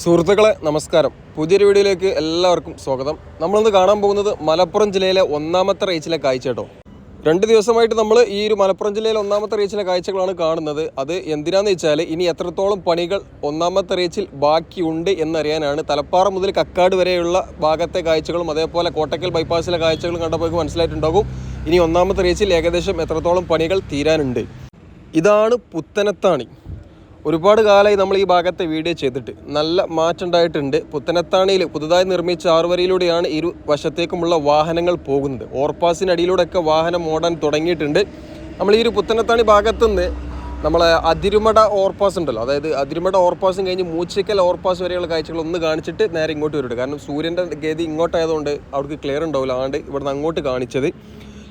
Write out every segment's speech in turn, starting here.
സുഹൃത്തുക്കളെ നമസ്കാരം. പുതിയൊരു വീഡിയോയിലേക്ക് എല്ലാവർക്കും സ്വാഗതം. നമ്മളിന്ന് കാണാൻ പോകുന്നത് മലപ്പുറം ജില്ലയിലെ ഒന്നാമത്തെ റേച്ചിലെ കാഴ്ച കേട്ടോ. രണ്ട് ദിവസമായിട്ട് നമ്മൾ ഈ ഒരു മലപ്പുറം ജില്ലയിലെ ഒന്നാമത്തെ റേച്ചിലെ കാഴ്ചകളാണ് കാണുന്നത്. അത് എന്തിനാന്ന് വെച്ചാൽ ഇനി എത്രത്തോളം പണികൾ ഒന്നാമത്തെ റേച്ചിൽ ബാക്കിയുണ്ട് എന്നറിയാനാണ് തലപ്പാറ മുതൽ കക്കാട് വരെയുള്ള ഭാഗത്തെ കാഴ്ചകളും അതേപോലെ കോട്ടക്കൽ ബൈപ്പാസിലെ കാഴ്ചകളും കണ്ടപ്പോൾ മനസ്സിലായിട്ടുണ്ടാകും. ഇനി ഒന്നാമത്തെ റേച്ചിൽ ഏകദേശം എത്രത്തോളം പണികൾ തീരാനുണ്ട്. ഇതാണ് പുത്തനത്താണി. ഒരുപാട് കാലമായി നമ്മൾ ഈ ഭാഗത്തെ വീഡിയോ ചെയ്തിട്ട് നല്ല മാറ്റം ഉണ്ടായിട്ടുണ്ട് പുത്തനത്താണിയിൽ പുതുതായി നിർമ്മിച്ച ആറുവരിയിലൂടെയാണ് ഇരു വശത്തേക്കുമുള്ള വാഹനങ്ങൾ പോകുന്നത്. ഓർപ്പാസിനടിയിലൂടെയൊക്കെ വാഹനം ഓടാൻ തുടങ്ങിയിട്ടുണ്ട്. നമ്മൾ ഈ ഒരു പുത്തനത്താണി ഭാഗത്തുനിന്ന് നമ്മളെ അതിരുമട ഓർപ്പാസ് ഉണ്ടല്ലോ. അതായത് അതിരുമട ഓർപ്പാസും കഴിഞ്ഞ് മൂച്ചിക്കൽ ഓർപ്പാസ് വരെയുള്ള കാഴ്ചകൾ ഒന്ന് കാണിച്ചിട്ട് നേരെ ഇങ്ങോട്ട് വരും. കാരണം സൂര്യന്റെ ഗതി ഇങ്ങോട്ടായതുകൊണ്ട് അവർക്ക് ക്ലിയർ ഉണ്ടാവില്ല. അതുകൊണ്ട് ഇവിടുന്ന് അങ്ങോട്ട് കാണിച്ചത്.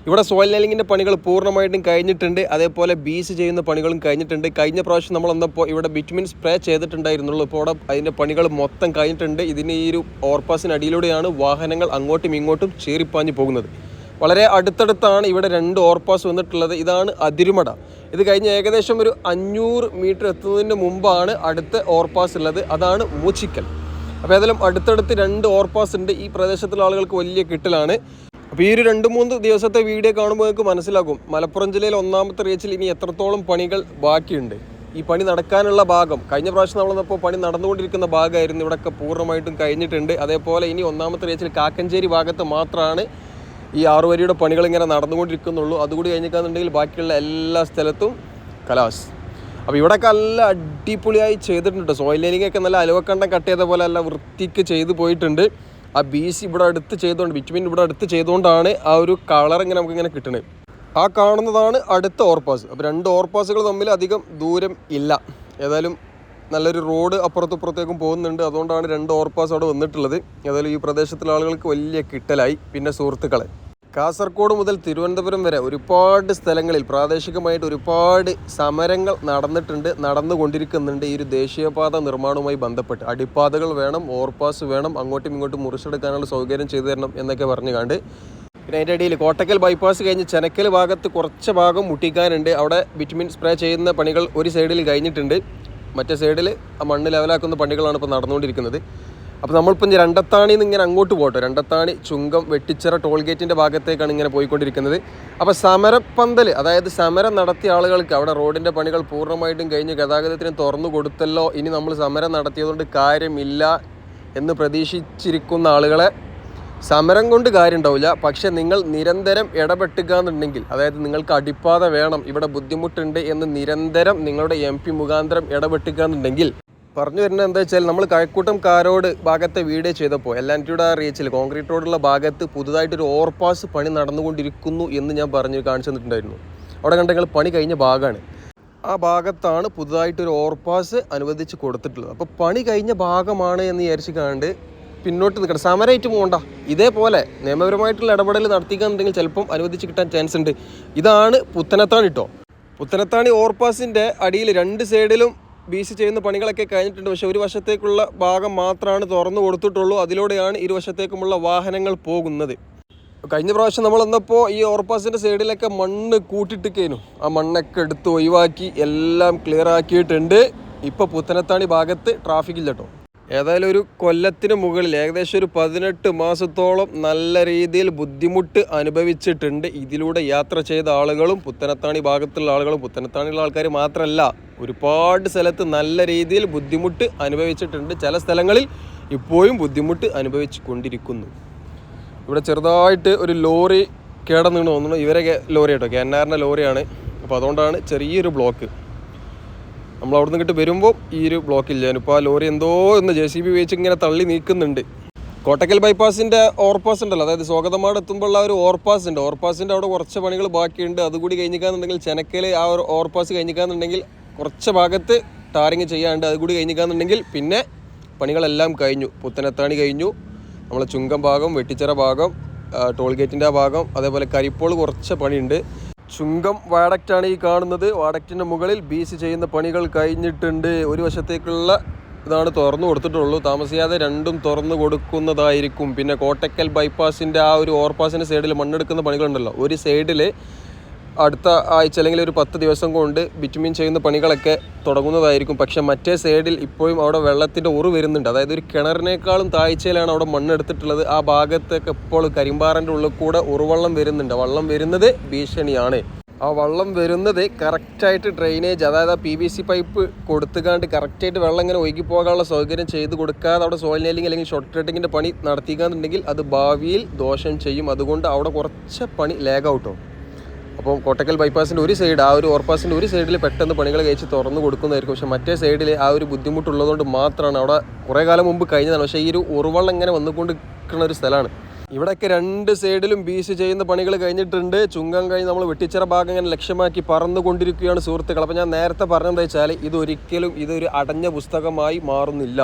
ഇവിടെ സോയിൽ നെല്ലിങ്ങിന്റെ പണികൾ പൂർണമായിട്ടും കഴിഞ്ഞിട്ടുണ്ട്. അതേപോലെ ബീസ് ചെയ്യുന്ന പണികളും കഴിഞ്ഞിട്ടുണ്ട്. കഴിഞ്ഞ പ്രാവശ്യം നമ്മൾ എന്തപ്പോൾ ഇവിടെ ബിറ്റ്മിൻ സ്പ്രേ ചെയ്തിട്ടുണ്ടായിരുന്നുള്ളൂ. ഇപ്പോൾ അവിടെ അതിന്റെ പണികൾ മൊത്തം കഴിഞ്ഞിട്ടുണ്ട്. ഇതിന് ഈ ഒരു ഓവർപാസിനടിയിലൂടെയാണ് വാഹനങ്ങൾ അങ്ങോട്ടും ഇങ്ങോട്ടും ചേറിപ്പാഞ്ഞ് പോകുന്നത്. വളരെ അടുത്തടുത്താണ് ഇവിടെ രണ്ട് ഓവർപാസ് വന്നിട്ടുള്ളത്. ഇതാണ് അതിരുമട. ഇത് കഴിഞ്ഞ് ഏകദേശം ഒരു അഞ്ഞൂറ് മീറ്റർ എത്തുന്നതിന് മുമ്പാണ് അടുത്ത ഓവർപാസ് ഉള്ളത്. അതാണ് മൂച്ചിക്കൽ. അപ്പോൾ ഏതായാലും അടുത്തടുത്ത് രണ്ട് ഓവർപാസ് ഉണ്ട്. ഈ പ്രദേശത്തുള്ള ആളുകൾക്ക് വലിയ കിട്ടലാണ്. അപ്പോൾ ഈ ഒരു രണ്ട് മൂന്ന് ദിവസത്തെ വീഡിയോ കാണുമ്പോൾ നിങ്ങൾക്ക് മനസ്സിലാകും. മലപ്പുറം ജില്ലയിൽ ഒന്നാമത്തെ റീച്ചിൽ ഇനി എത്രത്തോളം പണികൾ ബാക്കിയുണ്ട്. ഈ പണി നടക്കാനുള്ള ഭാഗം കഴിഞ്ഞ പ്രാവശ്യം നമ്മൾ വന്നപ്പോൾ പണി നടന്നുകൊണ്ടിരിക്കുന്ന ഭാഗമായിരുന്നു. ഇവിടെയൊക്കെ പൂർണമായിട്ടും കഴിഞ്ഞിട്ടുണ്ട്. അതേപോലെ ഇനി ഒന്നാമത്തെ റീച്ചിൽ കാക്കഞ്ചേരി ഭാഗത്ത് മാത്രമാണ് ഈ ആറുവരിയുടെ പണികൾ ഇങ്ങനെ നടന്നുകൊണ്ടിരിക്കുന്നുള്ളൂ. അതുകൂടി കഴിഞ്ഞിക്കാന്നുണ്ടെങ്കിൽ ബാക്കിയുള്ള എല്ലാ സ്ഥലത്തും കലാസ് അപ്പോൾ ഇവിടെയൊക്കെ നല്ല അടിപൊളിയായി ചെയ്തിട്ടുണ്ട്. സോയിൽ ലൈനിങ് ഒക്കെ നല്ല അലുവക്കണ്ടം കട്ട് ചെയ്ത പോലെ നല്ല വൃത്തിക്ക് ചെയ്തു പോയിട്ടുണ്ട്. ആ ബീസ് ഇവിടെ അടുത്ത് ചെയ്തുകൊണ്ട് വിറ്റമിൻ ഇവിടെ അടുത്ത് ചെയ്തുകൊണ്ടാണ് ആ ഒരു കളർ ഇങ്ങനെ നമുക്ക് ഇങ്ങനെ കിട്ടുന്നത് ആ കാണുന്നതാണ് അടുത്ത ഓർപ്പാസ് അപ്പോൾ രണ്ട് ഓർപ്പാസുകൾ തമ്മിൽ അധികം ദൂരം ഇല്ല. ഏതായാലും നല്ലൊരു റോഡ് അപ്പുറത്തും ഇപ്പുറത്തേക്കും പോകുന്നുണ്ട്. അതുകൊണ്ടാണ് രണ്ട് ഓർപ്പാസ് അവിടെ വന്നിട്ടുള്ളത്. ഏതായാലും ഈ പ്രദേശത്തുള്ള ആളുകൾക്ക് വലിയ കിട്ടലായി. പിന്നെ സുഹൃത്തുക്കളെ കാസർഗോഡ് മുതൽ തിരുവനന്തപുരം വരെ ഒരുപാട് സ്ഥലങ്ങളിൽ പ്രാദേശികമായിട്ട് ഒരുപാട് സമരങ്ങൾ നടന്നിട്ടുണ്ട് നടന്നുകൊണ്ടിരിക്കുന്നുണ്ട്. ഈ ഒരു ദേശീയപാത നിർമ്മാണവുമായി ബന്ധപ്പെട്ട് അടിപ്പാതകൾ വേണം ഓവർപാസ് വേണം അങ്ങോട്ടും ഇങ്ങോട്ടും മുറിച്ചെടുക്കാനുള്ള സൗകര്യം ചെയ്തു തരണം എന്നൊക്കെ പറഞ്ഞു കണ്ട് പിന്നെ അതിന്റെ ഇടയിൽ കോട്ടക്കൽ ബൈപ്പാസ് കഴിഞ്ഞ് ചെനക്കൽ ഭാഗത്ത് കുറച്ച് ഭാഗം മുട്ടിക്കാനുണ്ട്. അവിടെ വിറ്റമിൻ സ്പ്രേ ചെയ്യുന്ന പണികൾ ഒരു സൈഡിൽ കഴിഞ്ഞിട്ടുണ്ട്. മറ്റേ സൈഡിൽ ആ മണ്ണ് ലെവലാക്കുന്ന പണികളാണ് ഇപ്പോൾ നടന്നുകൊണ്ടിരിക്കുന്നത്. അപ്പോൾ നമ്മളിപ്പോൾ ഇനി രണ്ടത്താണിയിൽ നിന്ന് ഇങ്ങനെ അങ്ങോട്ട് പോകട്ടോ. രണ്ടത്താണി ചുങ്കം വെട്ടിച്ചിറ ടോൾ ഗേറ്റിന്റെ ഭാഗത്തേക്കാണ് ഇങ്ങനെ പോയിക്കൊണ്ടിരിക്കുന്നത്. അപ്പോൾ സമരപ്പന്തൽ അതായത് സമരം നടത്തിയ ആളുകൾക്ക് അവിടെ റോഡിന്റെ പണികൾ പൂർണമായിട്ടും കഴിഞ്ഞ് ഗതാഗതത്തിന് തുറന്നു കൊടുത്തല്ലോ. ഇനി നമ്മൾ സമരം നടത്തിയതുകൊണ്ട് കാര്യമില്ല എന്ന് പ്രതീക്ഷിച്ചിരിക്കുന്ന ആളുകളെ സമരം കൊണ്ട് കാര്യം ഉണ്ടാവില്ല പക്ഷെ നിങ്ങൾ നിരന്തരം ഇടപെട്ടുക എന്നുണ്ടെങ്കിൽ അതായത് നിങ്ങൾക്ക് അടിപ്പാത വേണം ഇവിടെ ബുദ്ധിമുട്ടുണ്ട് എന്ന് നിരന്തരം നിങ്ങളുടെ എം പി മുഖാന്തരം ഇടപെട്ടുക എന്നുണ്ടെങ്കിൽ പറഞ്ഞു വരുന്നത് എന്താ വെച്ചാൽ നമ്മൾ കഴക്കൂട്ടം കാരോട് ഭാഗത്തെ വീഡിയോ ചെയ്തപ്പോൾ എല്ലാന്റിയുടെ റീച്ചിൽ കോൺക്രീറ്റ് റോഡുള്ള ഭാഗത്ത് പുതുതായിട്ടൊരു ഓവർപാസ് പണി നടന്നുകൊണ്ടിരിക്കുന്നു എന്ന് ഞാൻ പറഞ്ഞു കാണിച്ചു തന്നിട്ടുണ്ടായിരുന്നു. അവിടെ കണ്ടെങ്കിൽ പണി കഴിഞ്ഞ ഭാഗമാണ്. ആ ഭാഗത്താണ് പുതുതായിട്ടൊരു ഓവർപാസ് അനുവദിച്ച് കൊടുത്തിട്ടുള്ളത്. അപ്പോൾ പണി കഴിഞ്ഞ ഭാഗമാണ് എന്ന് വിചാരിച്ച് കണ്ട് പിന്നോട്ട് നിൽക്കണം. സമരമായിട്ട് പോകണ്ട. ഇതേപോലെ നിയമപരമായിട്ടുള്ള ഇടപെടൽ നടത്തിക്കാന്നുണ്ടെങ്കിൽ ചിലപ്പം അനുവദിച്ച് കിട്ടാൻ ചാൻസ് ഉണ്ട്. ഇതാണ് പുത്തനത്താണി കേട്ടോ പുത്തനത്താണി ഓവർപാസിന്റെ അടിയിൽ രണ്ട് സൈഡിലും ബീസ് ചെയ്യുന്ന പണികളൊക്കെ കഴിഞ്ഞിട്ടുണ്ട്. പക്ഷേ ഒരു വശത്തേക്കുള്ള ഭാഗം മാത്രമാണ് തുറന്നു കൊടുത്തിട്ടുള്ളൂ. അതിലൂടെയാണ് ഇരുവശത്തേക്കുമുള്ള വാഹനങ്ങൾ പോകുന്നത്. കഴിഞ്ഞ പ്രാവശ്യം നമ്മൾ വന്നപ്പോൾ ഈ ഓർപ്പാസിന്റെ സൈഡിലൊക്കെ മണ്ണ് കൂട്ടിട്ടിക്കേനു ആ മണ്ണൊക്കെ എടുത്ത് ഒഴിവാക്കി എല്ലാം ക്ലിയർ ആക്കിയിട്ടുണ്ട്. ഇപ്പോൾ പുത്തനത്താണി ഭാഗത്ത് ട്രാഫിക്കില്ല കേട്ടോ ഏതായാലും ഒരു കൊല്ലത്തിന് മുകളിൽ ഏകദേശം ഒരു പതിനെട്ട് മാസത്തോളം നല്ല രീതിയിൽ ബുദ്ധിമുട്ട് അനുഭവിച്ചിട്ടുണ്ട്. ഇതിലൂടെ യാത്ര ചെയ്ത ആളുകളും പുത്തനത്താണി ഭാഗത്തുള്ള ആളുകളും പുത്തനത്താണിയുള്ള ആൾക്കാർ മാത്രമല്ല ഒരുപാട് സ്ഥലത്ത് നല്ല രീതിയിൽ ബുദ്ധിമുട്ട് അനുഭവിച്ചിട്ടുണ്ട്. ചില സ്ഥലങ്ങളിൽ ഇപ്പോഴും ബുദ്ധിമുട്ട് അനുഭവിച്ചു കൊണ്ടിരിക്കുന്നു ഇവിടെ ചെറുതായിട്ട് ഒരു ലോറി കേടന്നു തോന്നുന്നു. ഇവരെ ലോറി കേട്ടോ കെ എൻ ആറിന്റെ ലോറിയാണ്. അപ്പോൾ അതുകൊണ്ടാണ് ചെറിയൊരു ബ്ലോക്ക്. നമ്മൾ അവിടെ നിന്ന് വരുമ്പോൾ ഈ ഒരു ബ്ലോക്ക് ഞാനിപ്പോൾ ആ ലോറി എന്തോ ഒന്ന് ജെ സി ബി വെച്ച് ഇങ്ങനെ തള്ളി നീക്കുന്നുണ്ട്. കോട്ടക്കൽ ബൈപ്പാസിന്റെ ഓവർപാസ് ഉണ്ടല്ലോ. അതായത് സ്വാഗതമാട് എത്തുമ്പോൾ ആ ഒരു ഓവർപാസ് ഉണ്ട്. ഓവർപാസിന്റെ അവിടെ കുറച്ച് പണികൾ ബാക്കിയുണ്ട്. അതുകൂടി കഴിഞ്ഞിക്കാന്നുണ്ടെങ്കിൽ ചെനക്കൽ ആ ഒരു ഓവർപാസ് കഴിഞ്ഞിക്കാന്നുണ്ടെങ്കിൽ കുറച്ച് ഭാഗത്ത് ടാറിങ് ചെയ്യാണ്ട് അതുകൂടി കഴിഞ്ഞിക്കാന്നുണ്ടെങ്കിൽ പിന്നെ പണികളെല്ലാം കഴിഞ്ഞു. പുത്തനത്താണി കഴിഞ്ഞു. നമ്മളെ ചുങ്കം ഭാഗം വെട്ടിച്ചിറ ഭാഗം ടോൾ ഗേറ്റിന്റെ ആ ഭാഗം അതേപോലെ കരിപ്പോൾ കുറച്ച് പണിയുണ്ട്. ചുങ്കം വാഡക്റ്റാണ് ഈ കാണുന്നത്. വാഡക്റ്റിന്റെ മുകളിൽ ബീസ് ചെയ്യുന്ന പണികൾ കഴിഞ്ഞിട്ടുണ്ട്. ഒരു വശത്തേക്കുള്ള ഇതാണ് തുറന്നു കൊടുത്തിട്ടുള്ളൂ. താമസിയാതെ രണ്ടും തുറന്നു കൊടുക്കുന്നതായിരിക്കും. പിന്നെ കോട്ടക്കൽ ബൈപ്പാസിന്റെ ആ ഒരു ഓവർപാസിന്റെ സൈഡിൽ മണ്ണെടുക്കുന്ന പണികളുണ്ടല്ലോ. ഒരു സൈഡിൽ അടുത്ത ആഴ്ച അല്ലെങ്കിൽ ഒരു പത്ത് ദിവസം കൊണ്ട് ബിറ്റുമിൻ ചെയ്യുന്ന പണികളൊക്കെ തുടങ്ങുന്നതായിരിക്കും. പക്ഷേ മറ്റേ സൈഡിൽ ഇപ്പോഴും അവിടെ വെള്ളത്തിന്റെ ഉറു വരുന്നുണ്ട്. അതായത് ഒരു കിണറിനേക്കാളും താഴ്ചയിലാണ് അവിടെ മണ്ണെടുത്തിട്ടുള്ളത്. ആ ഭാഗത്തൊക്കെ ഇപ്പോൾ കരിമ്പാറന്റെ ഉള്ളിൽ കൂടെ ഉറുവള്ളം വരുന്നുണ്ട്. വള്ളം വരുന്നത് ഭീഷണിയാണ്. ആ വള്ളം വരുന്നത് കറക്റ്റായിട്ട് ഡ്രെയിനേജ് അതായത് ആ പി വി സി പൈപ്പ് കൊടുത്തുകാണ്ട് കറക്റ്റായിട്ട് വെള്ളം ഇങ്ങനെ ഒഴുകി പോകാനുള്ള സൗകര്യം ചെയ്ത് കൊടുക്കാതെ അവിടെ സോയിൽ നെയിലിംഗ് അല്ലെങ്കിൽ ഷോർട്ട് കട്ടിങ്ങിന്റെ പണി നടത്തിക്കാന്നുണ്ടെങ്കിൽ അത് ഭാവിയിൽ ദോഷം ചെയ്യും. അതുകൊണ്ട് അവിടെ കുറച്ച് പണി ലാഗ് അപ്പോൾ കോട്ടക്കൽ ബൈപ്പാസിന്റെ ഒരു സൈഡ് ആ ഒരു ഓവർപാസിന്റെ ഒരു സൈഡിൽ പെട്ടെന്ന് പണികൾ കഴിച്ച് തുറന്ന് കൊടുക്കുന്നതായിരിക്കും. പക്ഷേ മറ്റേ സൈഡിൽ ആ ഒരു ബുദ്ധിമുട്ടുള്ളതുകൊണ്ട് മാത്രമാണ് അവിടെ കുറേ കാലം മുമ്പ് കഴിഞ്ഞതാണ്. പക്ഷേ ഈ ഒരു ഉറവള്ളം ഇങ്ങനെ വന്നുകൊണ്ടിരിക്കുന്ന ഒരു സ്ഥലമാണ്. ഇവിടെയൊക്കെ രണ്ട് സൈഡിലും ബീച്ച് ചെയ്യുന്ന പണികൾ കഴിഞ്ഞിട്ടുണ്ട്. ചുങ്കം കഴിഞ്ഞ് നമ്മൾ വെട്ടിച്ചിറ ഭാഗം ഇങ്ങനെ ലക്ഷ്യമാക്കി പറന്നുകൊണ്ടിരിക്കുകയാണ് സുഹൃത്തുക്കൾ. അപ്പോൾ ഞാൻ നേരത്തെ പറഞ്ഞതെന്ന് വെച്ചാൽ ഇതൊരിക്കലും ഇതൊരു അടഞ്ഞ പുസ്തകമായി മാറുന്നില്ല.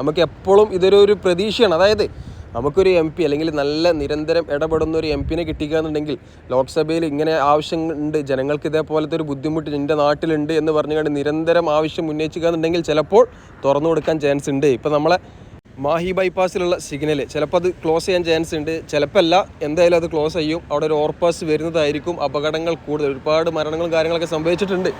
നമുക്ക് എപ്പോഴും ഇതൊരു ഒരു പ്രതീക്ഷയാണ്. അതായത് നമുക്കൊരു എം പി അല്ലെങ്കിൽ നല്ല നിരന്തരം ഇടപെടുന്ന ഒരു എം പിനെ കിട്ടിക്കുകയെന്നുണ്ടെങ്കിൽ ലോക്സഭയിൽ ഇങ്ങനെ ആവശ്യമുണ്ട് ജനങ്ങൾക്ക് ഇതേപോലത്തെ ഒരു ബുദ്ധിമുട്ട് എന്റെ നാട്ടിലുണ്ട് എന്ന് പറഞ്ഞുകൊണ്ട് നിരന്തരം ആവശ്യം ഉന്നയിച്ചുകയെന്നുണ്ടെങ്കിൽ ചിലപ്പോൾ തുറന്നു കൊടുക്കാൻ ചാൻസ് ഉണ്ട്. ഇപ്പം നമ്മളെ മാഹി ബൈപ്പാസിലുള്ള സിഗ്നൽ ചിലപ്പോൾ അത് ക്ലോസ് ചെയ്യാൻ ചാൻസ് ഉണ്ട്. ചിലപ്പോൾ അല്ല എന്തായാലും അത് ക്ലോസ് ചെയ്യും. അവിടെ ഒരു ഓവർപാസ് വരുന്നതായിരിക്കും. അപകടങ്ങൾ കൂടുതൽ ഒരുപാട് മരണങ്ങളും കാര്യങ്ങളൊക്കെ സംഭവിച്ചിട്ടുണ്ട്.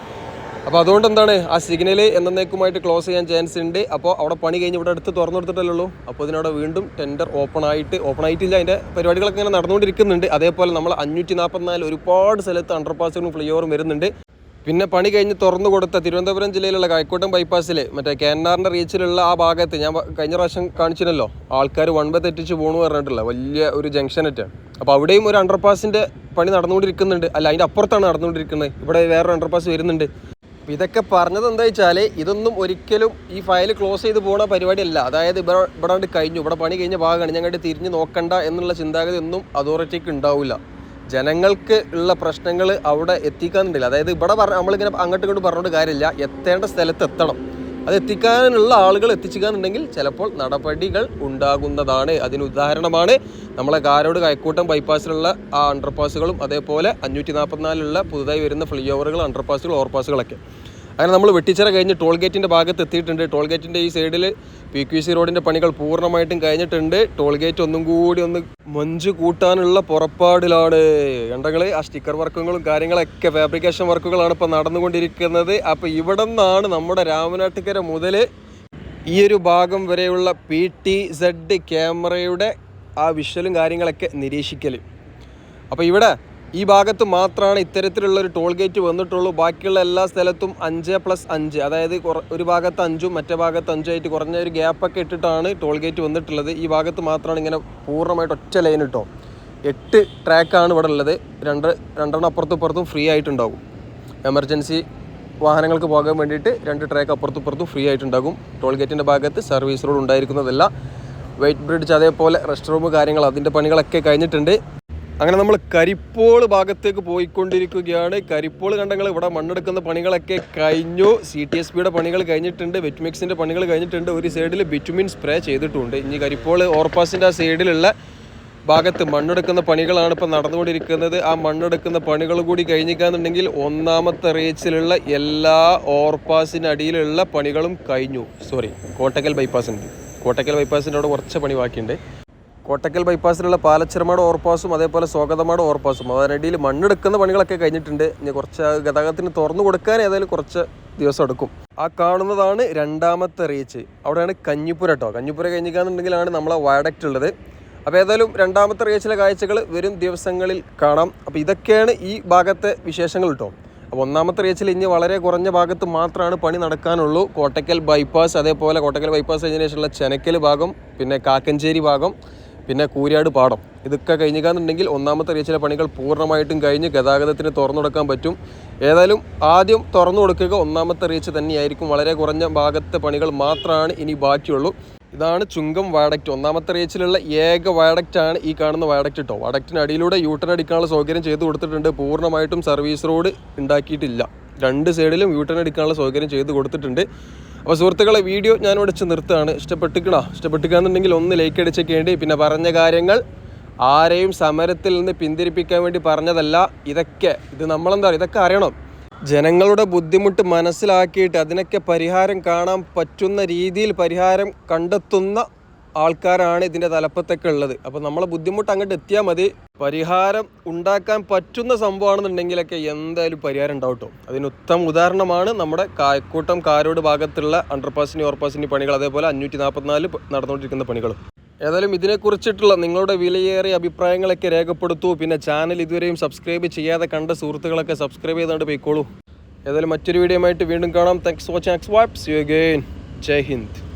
അപ്പോൾ അതുകൊണ്ട് എന്താണ് ആ സിഗ്നൽ എന്നേക്കുമായിട്ട് ക്ലോസ് ചെയ്യാൻ ചാൻസ് ഉണ്ട്. അപ്പോൾ അവിടെ പണി കഴിഞ്ഞ് ഇവിടെ അടുത്ത് തുറന്നു കൊടുത്തിട്ടല്ലേ ഉള്ളൂ. അപ്പോൾ ഇതിനവിടെ വീണ്ടും ടെൻഡർ ഓപ്പൺ ആയിട്ട് ഓപ്പൺ ആയിട്ടില്ല. അതിന്റെ പരിപാടികളൊക്കെ ഇങ്ങനെ നടന്നുകൊണ്ടിരിക്കുന്നുണ്ട്. അതേപോലെ നമ്മൾ അഞ്ഞൂറ്റി നാൽപ്പത്തിനാല് ഒരുപാട് സ്ഥലത്ത് അണ്ടർപാസുകളും ഫ്ലൈഓവറും വരുന്നുണ്ട്. പിന്നെ പണി കഴിഞ്ഞ് തുറന്നു കൊടുത്ത തിരുവനന്തപുരം ജില്ലയിലുള്ള കൈക്കോട്ടം ബൈപ്പാസിൽ മറ്റേ കേന്നാറിന്റെ റീച്ചിലുള്ള ആ ഭാഗത്ത് ഞാൻ കഴിഞ്ഞ പ്രാവശ്യം കാണിച്ചിരുന്നല്ലോ. ആൾക്കാർ വൺ ബൈ തെറ്റിച്ച് പോകണമെന്ന് പറഞ്ഞിട്ടുള്ള വലിയ ഒരു ജംഗ്ഷനറ്റാണ് അപ്പോൾ അവിടെയും ഒരു അണ്ടർപാസിന്റെ പണി നടന്നുകൊണ്ടിരിക്കുന്നുണ്ട്. അല്ല അതിന്റെ അപ്പുറത്താണ് നടന്നുകൊണ്ടിരിക്കുന്നത്. ഇവിടെ വേറൊരു അണ്ടർപാസ് വരുന്നുണ്ട്. അപ്പോൾ ഇതൊക്കെ പറഞ്ഞത് എന്താ വെച്ചാൽ ഇതൊന്നും ഒരിക്കലും ഈ ഫയൽ ക്ലോസ് ചെയ്ത് പോകുന്ന പരിപാടിയല്ല. അതായത് ഇവിടെ ഇവിടെ കഴിഞ്ഞു. ഇവിടെ പണി കഴിഞ്ഞ ഭാഗമാണ്. ഞങ്ങളുടെ തിരിഞ്ഞ് നോക്കണ്ട എന്നുള്ള ചിന്താഗതി ഒന്നും അതോറിറ്റിക്ക് ഉണ്ടാവില്ല ജനങ്ങൾക്ക് ഉള്ള പ്രശ്നങ്ങൾ അവിടെ എത്തിക്കാന്നുണ്ടില്ല അതായത് ഇവിടെ പറഞ്ഞ നമ്മളിങ്ങനെ അങ്ങോട്ടും ഇങ്ങോട്ടും പറഞ്ഞുകൊണ്ട് കാര്യമില്ല. എത്തേണ്ട സ്ഥലത്ത് എത്തണം. അത് എത്തിക്കാനുള്ള ആളുകൾ എത്തിച്ചുകാന്നുണ്ടെങ്കിൽ ചിലപ്പോൾ നടപടികൾ ഉണ്ടാകുന്നതാണ്. അതിന് ഉദാഹരണമാണ് നമ്മളെ കാരോട് കൈക്കൂട്ടം ബൈപ്പാസിലുള്ള ആ അണ്ടർപാസുകളും അതേപോലെ അഞ്ഞൂറ്റി നാൽപ്പത്തിനാലിലുള്ള പുതുതായി വരുന്ന ഫ്ലൈ ഓവറുകൾ അണ്ടർപാസുകൾ ഓവർപാസുകളൊക്കെ അങ്ങനെ നമ്മൾ വെട്ടിച്ചിറ കഴിഞ്ഞ് ടോൾ ഗേറ്റിന്റെ ഭാഗത്ത് എത്തിയിട്ടുണ്ട്. ടോൾ ഗേറ്റിന്റെ ഈ സൈഡിൽ പി ക്യു സി റോഡിന്റെ പണികൾ പൂർണമായിട്ടും കഴിഞ്ഞിട്ടുണ്ട്. ടോൾ ഗേറ്റ് ഒന്നും കൂടി ഒന്ന് മഞ്ച് കൂട്ടാനുള്ള പുറപ്പാടിലാണ്. കണ്ടങ്ങൾ ആ സ്റ്റിക്കർ വർക്കുകളും കാര്യങ്ങളൊക്കെ ഫാബ്രിക്കേഷൻ വർക്കുകളാണ് ഇപ്പോൾ നടന്നുകൊണ്ടിരിക്കുന്നത്. അപ്പോൾ ഇവിടെ നിന്നാണ് നമ്മുടെ രാമനാട്ടുകര മുതൽ ഈ ഒരു ഭാഗം വരെയുള്ള പി ടി സെഡ് ക്യാമറയുടെ ആ വിഷ്വലും കാര്യങ്ങളൊക്കെ നിരീക്ഷിക്കൽ അപ്പോൾ ഇവിടെ ഈ ഭാഗത്ത് മാത്രമാണ് ഇത്തരത്തിലുള്ള ഒരു ടോൾ ഗേറ്റ് വന്നിട്ടുള്ളൂ. ബാക്കിയുള്ള എല്ലാ സ്ഥലത്തും അഞ്ച് പ്ലസ് അഞ്ച്. അതായത് ഒരു ഭാഗത്ത് അഞ്ചും മറ്റേ ഭാഗത്ത് അഞ്ചായിട്ട് കുറഞ്ഞ ഒരു ഗ്യാപ്പൊക്കെ ഇട്ടിട്ടാണ് ടോൾ ഗേറ്റ് വന്നിട്ടുള്ളത്. ഈ ഭാഗത്ത് മാത്രമാണ് ഇങ്ങനെ പൂർണമായിട്ട് ഒറ്റ ലൈൻ ഇട്ടോ. എട്ട് ട്രാക്കാണ് ഇവിടെ ഉള്ളത്. രണ്ട് രണ്ടെണ്ണം അപ്പുറത്തും ഇപ്പുറത്തും ഫ്രീ ആയിട്ടുണ്ടാകും. എമർജൻസി വാഹനങ്ങൾക്ക് പോകാൻ വേണ്ടിയിട്ട് രണ്ട് ട്രാക്ക് അപ്പുറത്തും ഇപ്പുറത്തും ഫ്രീ ആയിട്ടുണ്ടാകും. ടോൾ ഗേറ്റിന്റെ ഭാഗത്ത് സർവീസ് റോഡ് ഉണ്ടായിരിക്കുന്നതല്ല. വെയിറ്റ് ബ്രിഡ്ജ് അതേപോലെ റെസ്റ്റ് റൂം കാര്യങ്ങൾ അതിന്റെ പണികളൊക്കെ കഴിഞ്ഞിട്ടുണ്ട്. അങ്ങനെ നമ്മൾ കരിപ്പോൾ ഭാഗത്തേക്ക് പോയിക്കൊണ്ടിരിക്കുകയാണ്. കരിപ്പോൾ കണ്ടങ്ങൾ ഇവിടെ മണ്ണെടുക്കുന്ന പണികളൊക്കെ കഴിഞ്ഞു. സി ടി എസ് പിയുടെ പണികൾ കഴിഞ്ഞിട്ടുണ്ട്. വെറ്റ്മിക്സിന്റെ പണികൾ കഴിഞ്ഞിട്ടുണ്ട്. ഒരു സൈഡിൽ ബിറ്റുമിൻ സ്പ്രേ ചെയ്തിട്ടുണ്ട്. ഇനി കരിപ്പോൾ ഓർപ്പാസിന്റെ ആ സൈഡിലുള്ള ഭാഗത്ത് മണ്ണെടുക്കുന്ന പണികളാണ് ഇപ്പോൾ നടന്നുകൊണ്ടിരിക്കുന്നത്. ആ മണ്ണെടുക്കുന്ന പണികൾ കൂടി കഴിഞ്ഞിക്കാന്നുണ്ടെങ്കിൽ ഒന്നാമത്തെ റേച്ചിലുള്ള എല്ലാ ഓർപ്പാസിനടിയിലുള്ള പണികളും കഴിഞ്ഞു. സോറി കോട്ടക്കൽ ബൈപ്പാസിന്റെ കോട്ടക്കൽ ബൈപ്പാസിന്റെ അവിടെ കുറച്ച് പണി ബാക്കിയുണ്ട്. കോട്ടക്കൽ ബൈപ്പാസിലുള്ള പാലച്ചിറമാട് ഓവർപാസും അതേപോലെ സ്വാഗതമാട് ഓവർപാസും. അതിനിടയിൽ മണ്ണെടുക്കുന്ന പണികളൊക്കെ കഴിഞ്ഞിട്ടുണ്ട്. ഇനി കുറച്ച് ഗതാഗതത്തിന് തുറന്നു കൊടുക്കാൻ ഏതായാലും കുറച്ച് ദിവസം എടുക്കും. ആ കാണുന്നതാണ് രണ്ടാമത്തെ റീച്ച്. അവിടെയാണ് കഞ്ഞിപ്പുര കേട്ടോ കഞ്ഞിപ്പുര കഴിഞ്ഞിക്കാന്നുണ്ടെങ്കിലാണ് നമ്മളെ വയഡക്റ്റ് ഉള്ളത്. അപ്പോൾ ഏതായാലും രണ്ടാമത്തെ റീച്ചിലെ കാഴ്ചകൾ വരും ദിവസങ്ങളിൽ കാണാം. അപ്പോൾ ഇതൊക്കെയാണ് ഈ ഭാഗത്തെ വിശേഷങ്ങൾ കേട്ടോ അപ്പോൾ ഒന്നാമത്തെ റീച്ചിൽ ഇനി വളരെ കുറഞ്ഞ ഭാഗത്ത് മാത്രമാണ് പണി നടക്കാനുള്ളൂ. കോട്ടക്കൽ ബൈപ്പാസ് അതേപോലെ കോട്ടക്കൽ ബൈപ്പാസ് കഴിഞ്ഞ ശേഷമുള്ള ചെനക്കൽ ഭാഗം പിന്നെ കാക്കഞ്ചേരി ഭാഗം. പിന്നെ കൂരിയാട് പാടം. ഇതൊക്കെ കഴിഞ്ഞിക്കാന്നുണ്ടെങ്കിൽ ഒന്നാമത്തെ റീച്ചിലെ പണികൾ പൂർണമായിട്ടും കഴിഞ്ഞ് ഗതാഗതത്തിന് തുറന്നു കൊടുക്കാൻ പറ്റും. ഏതായാലും ആദ്യം തുറന്നു കൊടുക്കുക ഒന്നാമത്തെ റീച്ച് തന്നെയായിരിക്കും. വളരെ കുറഞ്ഞ ഭാഗത്തെ പണികൾ മാത്രമാണ് ഇനി ബാക്കിയുള്ളൂ. ഇതാണ് ചുങ്കം വയഡക്റ്റ്. ഒന്നാമത്തെ റീച്ചിലുള്ള ഏക വയഡക്റ്റ് ആണ് ഈ കാണുന്ന വയഡക്റ്റ് കേട്ടോ വയഡക്റ്റിനടിയിലൂടെ യൂട്ടൺ അടിക്കാനുള്ള സൗകര്യം ചെയ്തു കൊടുത്തിട്ടുണ്ട്. പൂർണമായിട്ടും സർവീസ് റോഡ് ഉണ്ടാക്കിയിട്ടില്ല. രണ്ട് സൈഡിലും യൂട്ടൺ അടിക്കാനുള്ള സൗകര്യം ചെയ്തു കൊടുത്തിട്ടുണ്ട്. അപ്പോൾ സുഹൃത്തുക്കളെ വീഡിയോ ഞാൻ വെച്ച് നിർത്തുകയാണ്. ഇഷ്ടപ്പെട്ടിക്കണോ ഇഷ്ടപ്പെട്ടിക്കാന്നുണ്ടെങ്കിൽ ഒന്ന് ലൈക്ക് അടിച്ചേക്കേണ്ടി പിന്നെ പറഞ്ഞ കാര്യങ്ങൾ ആരെയും സമരത്തിൽ നിന്ന് പിന്തിരിപ്പിക്കാൻ വേണ്ടി പറഞ്ഞതല്ല. ഇതൊക്കെ ഇത് നമ്മളെന്താ ഇതൊക്കെ അറിയണം. ജനങ്ങളുടെ ബുദ്ധിമുട്ട് മനസ്സിലാക്കിയിട്ട് അതിനൊക്കെ പരിഹാരം കാണാൻ പറ്റുന്ന രീതിയിൽ പരിഹാരം കണ്ടെത്തുന്ന ആൾക്കാരാണ് ഇതിന്റെ തലപ്പത്തൊക്കെ ഉള്ളത്. അപ്പോൾ നമ്മളെ ബുദ്ധിമുട്ട് അങ്ങോട്ട് എത്തിയാൽ മതി. പരിഹാരം ഉണ്ടാക്കാൻ പറ്റുന്ന സംഭവമാണെന്നുണ്ടെങ്കിലൊക്കെ എന്തായാലും പരിഹാരം ഉണ്ടാവും അതിന് ഉത്തമ ഉദാഹരണമാണ് നമ്മുടെ കായക്കൂട്ടം കാരോട് ഭാഗത്തുള്ള അണ്ടർപാസിന്റെ ഓവർപാസിന്റെ പണികൾ അതേപോലെ അഞ്ഞൂറ്റി നാൽപ്പത്തിനാല് നടന്നുകൊണ്ടിരിക്കുന്ന പണികളും. ഏതായാലും ഇതിനെക്കുറിച്ചിട്ടുള്ള നിങ്ങളുടെ വിലയേറിയ അഭിപ്രായങ്ങളൊക്കെ രേഖപ്പെടുത്തൂ. പിന്നെ ചാനൽ ഇതുവരെയും സബ്സ്ക്രൈബ് ചെയ്യാതെ കണ്ട സുഹൃത്തുക്കളൊക്കെ സബ്സ്ക്രൈബ് ചെയ്തുകൊണ്ട് പോയിക്കോളൂ. ഏതായാലും മറ്റൊരു വീഡിയോ ആയിട്ട് വീണ്ടും കാണാം. താങ്ക്സ് വാച്ചിങ് എക്സ് വാപ്സ് യു അഗെയിൻ ജയ് ഹിന്ദ്